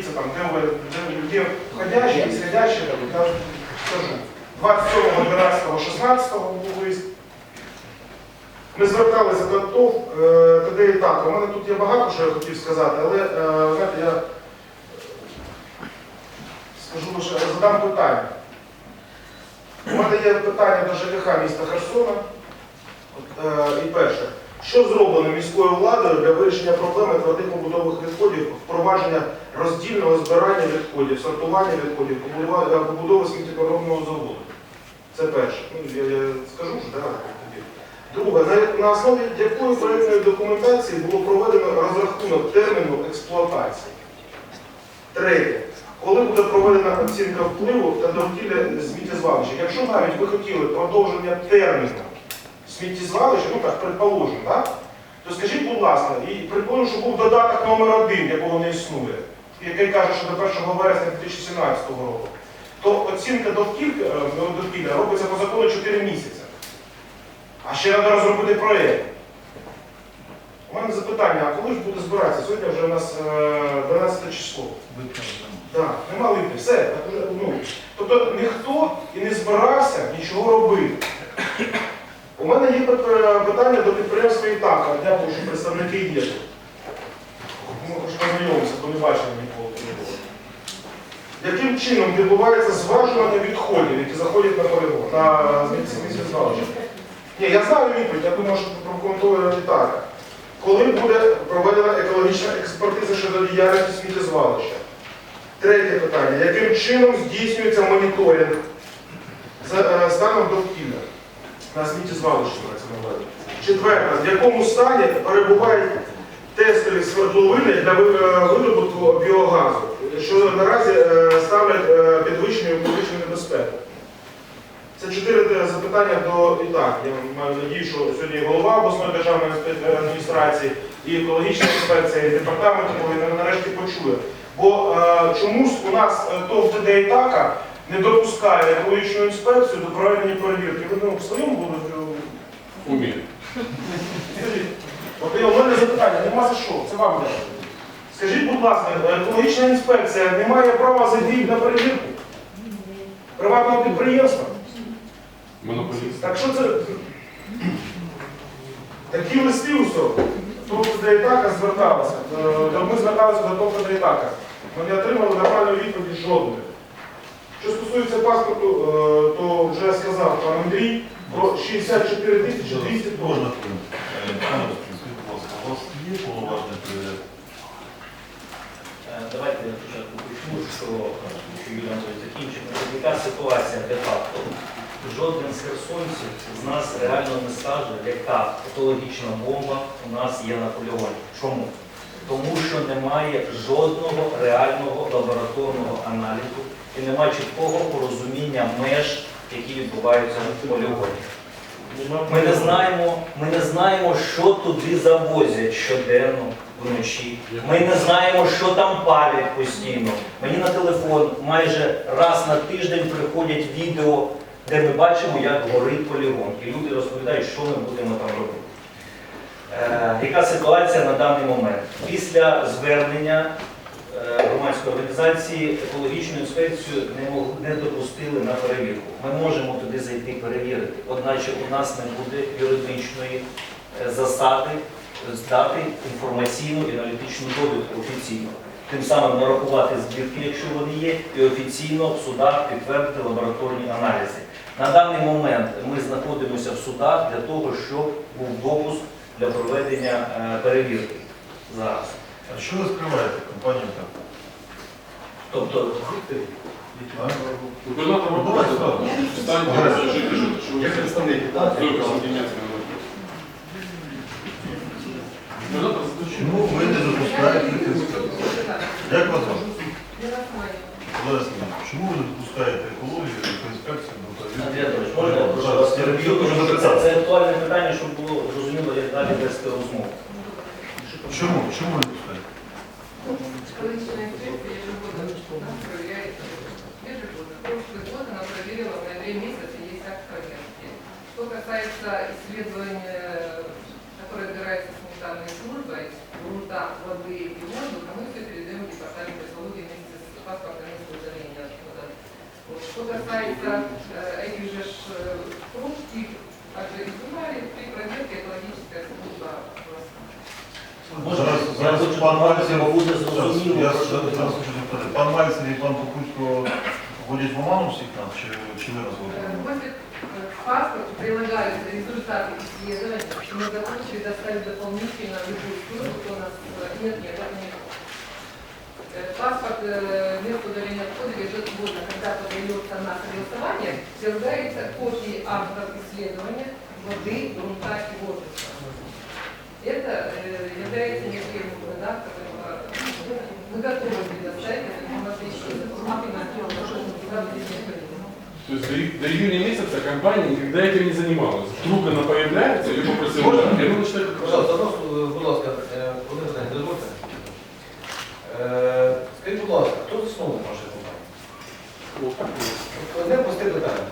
подивіться там, де ви де, де входящі, там, скажу. 27, 12, 16 був виїзд. Ми зверталися до ТОВ, е, ТД і так. У мене тут є багато, що я хотів сказати, але е, знаєте, я е, скажу лише, задам питання. У мене є питання до ЖКХ міста Херсона. Е, І перше, що зроблено міською владою для вирішення проблеми твердих побудових відходів, впровадження роздільного збирання відходів, сортування відходів, е, побудови сміттєпоробного заводу? Це перше. Ну, я, я скажу ж, тоді. Друге, на, на основі якої проєктної документації було проведено розрахунок терміну експлуатації? Третє. Коли буде проведена оцінка впливу та довкілля сміттєзвалища? Якщо навіть ви хотіли продовження терміну сміттєзвалища, ну так, предположимо, так? то скажіть, будь ласка, і предположимо, що був додаток номер один, якого не існує, який каже, що до 1 вересня 2017 року, то оцінка довкілля, е, робиться по закону 4 місяці. А ще треба розробити проєкт. У мене запитання, а коли ж буде збиратися? Сьогодні вже у нас е, 12 число. Так, нема липня, все. так уже, ну, тобто ніхто і не збирався нічого робити. У мене є питання до підприємства «Ітака». Дякую, що представники є. Ми хоч познайомимося, бо не бачили ніколи. було. Яким чином відбувається зважування відходів, які заходять на полігон, на звалище? Ні, я знаю відповідь, я думаю, що прокоментує «Ітака». Коли буде проведена екологічна експертиза щодо діяльності сміттєзвалища? Третє питання. Яким чином здійснюється моніторинг за е, станом довкілля на мається на увазі? Четверте. В якому стані перебувають тестові свердловини для е, видобутку біогазу, що наразі е, ставлять е, підвищення екологічну небезпеку? Це чотири запитання до і так. Я маю надію, що сьогодні голова обласної державної адміністрації, і екологічна інспекція, і департамент нарешті почує. Бо чомусь у нас е, ТОВ ТД і не допускає екологічну інспекцію до проведення перевірки. Ви ну, в своєму були Умі. От у мене запитання, нема за що, це вам дякую. Скажіть, будь ласка, екологічна інспекція не має права зайти на перевірку приватного підприємства? Монополіст. Так що це такі листи усе. Тобто до ІТАКа зверталися. Е, Ми зверталися до того до ІТАКа. Ми не отримали нормальної відповіді жодної. Що стосується паспорту, е, то вже сказав пан Андрій про 64 тисячі 200 Можна доларів. хвилинку? Е? Е, Давайте я спочатку почну, що Юлія закінчив. Яка ситуація де-факто? Жоден з херсонців з нас реально не скаже, яка екологічна бомба у нас є на полігоні. Чому? Тому що немає жодного реального лабораторного аналізу і немає чіткого порозуміння меж, які відбуваються на полігоні. Ми не знаємо, ми не знаємо, що туди завозять щоденно вночі. Ми не знаємо, що там палять постійно. Мені на телефон майже раз на тиждень приходять відео, де ми бачимо, як горить полігон. І люди розповідають, що ми будемо там робити. Е, яка ситуація на даний момент? Після звернення громадської організації екологічну інспекцію не, мог- не допустили на перевірку. Ми можемо туди зайти перевірити, одначе у нас не буде юридичної е, засади здати інформаційну і аналітичну довідку офіційно. Тим самим нарахувати збірки, якщо вони є, і офіційно в судах підтвердити лабораторні аналізи. На даний момент ми знаходимося в судах для того, щоб був допуск для проведення е, перевірки зараз. А що ви скриваєте компанію так? Тобто Губернатор станьте розкажіть, що- що ви Як представник Только соединяться не можете. Губернатор заключив. Чому ви не допускаєте інспекцію? Як вас звати? Олег Семенович, чому ви не допускаєте екологію до Андрій перевірки? Анатолійович, можна я прошу вас переб'ю, тому що це, це актуальне питання, щоб було зрозуміло, як далі вести розмову. Чому? Чому не касается исследования, которое опирается санитарной службой, ну грунта, воды и воздуха, мы все передаем в департамент экологии вместе с паспортом места удаления отхода. Вот. Что касается э, этих же э, проб, их также изымали при проверке экологическая служба Може, зараз пан Мальцев, я, я, я, пан Мальцев ходять в оману всіх нас, чи, чи ви Э, розводите? После э, к паспорту прилагаются результаты исследования, и мы готовы предоставить дополнительно любую службу, кто у нас э, нет, нет, это не то. Э, Паспорт место удаления отхода ежегодно, когда подается на согласование, прилагается копии актов исследования воды, грунта и воздуха. Это является необходимым актом, э, мы готовы предоставить эту информацию дополнительно, чтобы никуда не необходимо. То есть до, и- до июня месяца компания никогда этим не занималась. Вдруг она появляется, ее попросили. Можно? И она начинает это Пожалуйста, одно, е, будь ласка, е, одне питання, дозвольте. Е, Скажіть, будь ласка, хто засновник вашої компанії? От Одне просте питання.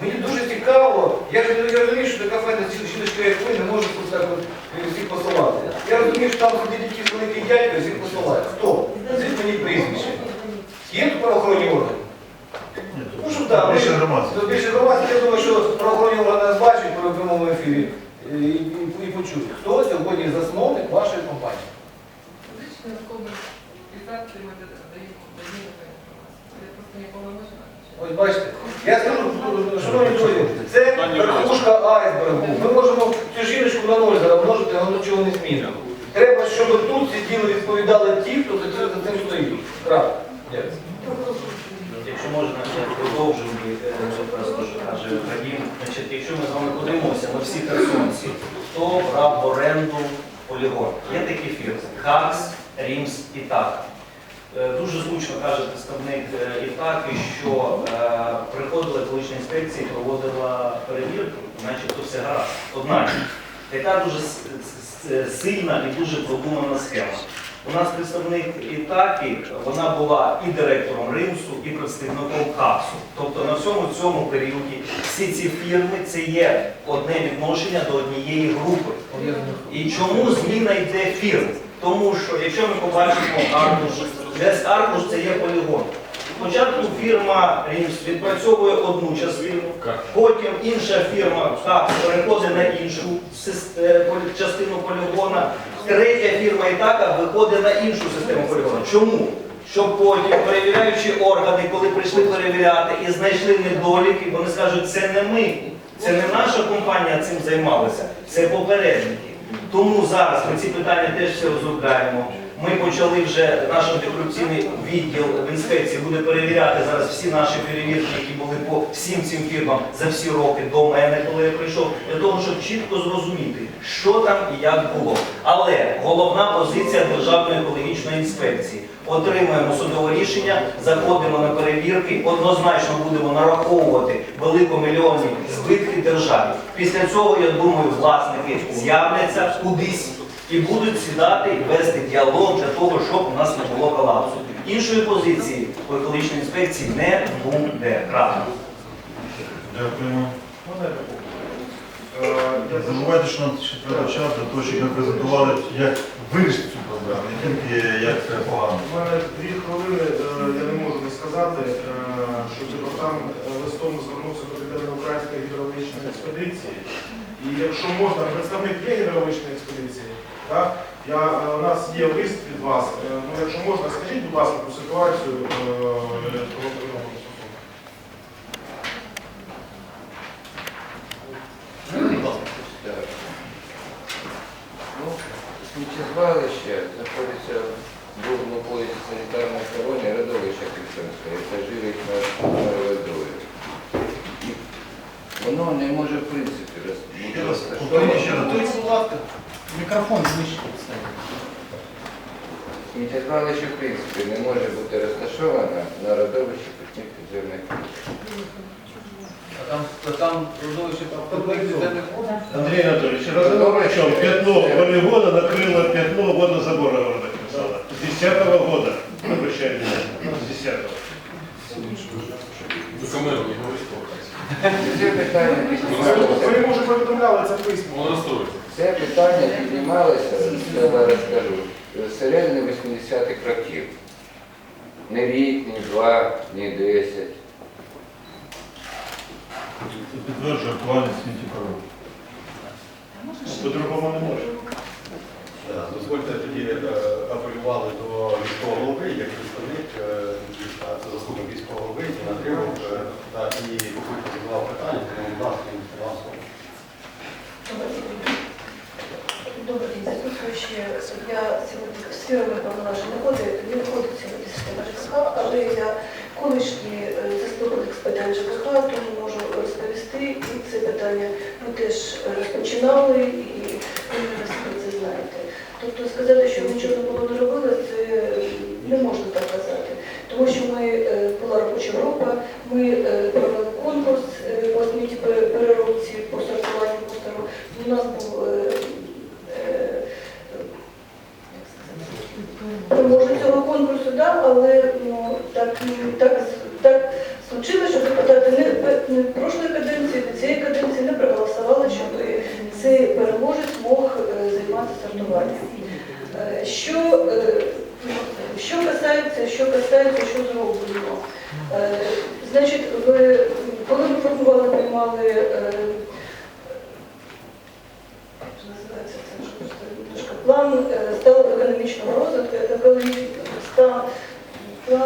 Мені дуже цікаво, я ж я розумію, що така файна жіночка, як ви, не може тут так от е, всіх посилати. Я розумію, що там сидить якийсь великий дядько, і всіх посилає. Хто? Назвіть мені прізвище. Є тут правоохоронні органи? Ні, тут Ну, що так, більше ми- громадських. Тут більше громадських, я думаю, що правоохоронні органи нас бачать по прямому ефірі і, і, і почують. Хто сьогодні засновник вашої компанії? Личные особы писатели мы это даем, даем эту информацию. Это просто не полномочно. Ось бачите, я скажу, шановні друзі, це верхушка айсбергу. Ми можемо цю жіночку на ноль зараз множити, але нічого не змінимо. Треба, щоб тут сиділи, відповідали ті, хто за цим, стоїть. Правда. Якщо можна, я продовжу, е, каже. Значить, якщо ми з вами подивимося, ми всі херсонці, хто брав в оренду полігон. Є такі фірми ХАКС, Рімс і ТАК. Е, Дуже зручно каже представник е, ІТАКи, що е, приходила екологічна інспекція і проводила перевірку, начебто все гаразд. Однак, яка дуже сильна і дуже продумана схема. У нас представник ІТАКи, вона була і директором Римсу, і представником КАПСу. Тобто на всьому цьому періоді всі ці фірми це є одне відношення до однієї групи. І чому зміна йде фірм? Тому що якщо ми побачимо аркуш, весь аркуш це є полігон. Спочатку фірма Рімс відпрацьовує одну частину, потім інша фірма КАП переходить на іншу е, частину полігона, третя фірма Ітака виходить на іншу систему полігону. Чому? Щоб потім перевіряючі органи, коли прийшли перевіряти і знайшли недоліки, вони скажуть, це не ми, це не наша компанія цим займалася, це попередники. Тому зараз ми ці питання теж все розробляємо. Ми почали вже наш антикорупційний відділ в інспекції буде перевіряти зараз всі наші перевірки, які були по всім цим фірмам за всі роки до мене, коли я прийшов, для того, щоб чітко зрозуміти, що там і як було. Але головна позиція Державної екологічної інспекції. Отримуємо судове рішення, заходимо на перевірки, однозначно будемо нараховувати великомільйонні збитки державі. Після цього, я думаю, власники з'являться кудись і будуть сідати і вести діалог для того, щоб у нас не було колапсу. Іншої позиції по екологічній інспекції не буде. Крапка. Дякуємо. Я допомогу? Е, забувайте, що нам ще треба час для того, щоб ми презентували, як вирішити цю проблему, не тільки як це погано. У мене дві хвилини, е, я не можу не сказати, е, що департамент листом звернувся до Південно-Української гідравлічної експедиції. І якщо можна, представник є гідравлічної експедиції, так? Я, е, у нас є лист від вас. Е, Ну, якщо можна, скажіть, будь ласка, про ситуацію е. Ну, сміттєзвалище знаходиться в другому поясі санітарної колонії родовища Херсонська, яка живить над водою. І воно не може в принципі роз- бути Ще раз, розташоване. повторіть ще раз. Готуйте, будь ласка. Мікрофон поставити. Сміттєзвалище в принципі не може бути розташоване на родовищі питних підземних. А там, а там родовище підземних вод? Андрей Анатольевич, разговор о чем? Пятно полигона накрыло пятно водозабора города Херсона. С 10 года, обращаю внимание, с 10 Вы Це питання Ви, може, повідомляли це письмо. Це питання піднімалося, я зараз скажу, з середини 80-х років. Не рік, ні два, ні десять. підтверджує актуальність сміттєпроводу. По-другому не може. Дозвольте тоді е, апелювали до міського голови, як представник, е, а це заступник міського голови, і Андрійов, е, та і Кукулько задавав питання, тому будь ласка, він вам слово. Добрый день, присутствуючі. Я сьогодні сферами повноважень не входить, сьогодні система ЖКХ, але я колишній е, заступник з питань ЖКХ, тому можу розповісти. І це питання ми теж розпочинали і ви це знаєте. Тобто сказати, що нічого не було не робили, це не можна так казати. Тому що ми е, була робоча група, ми е, провели конкурс е, по смітті переробці, по сортуванню мусору. У нас був е, е, як переможець цього конкурсу, да, але ну, так, так, так случилося, що депутати не, не прошлої каденції, не цієї каденції не проголосували, щоб цей переможець мог е, займатися сортуванням. Е, Що, е, що касається, що касається, що зроблено. Значить, ви, коли ми формували, приймали е, як же називається це що ж це, книжка? план е, сталого економічного розвитку, екологічний стан, е,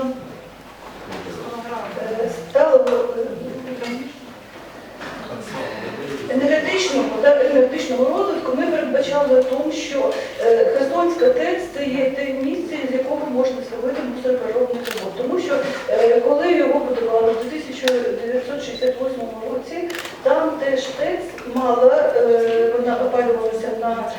сталого е, енергетичного, да, енергетичного розвитку ми передбачали тому, що е, Херсонська ТЕЦ це є те місце, з якого можна зробити мусоропереробний завод. Тому що коли його будували в 1968 році, там теж ТЕЦ мала, вона опалювалася на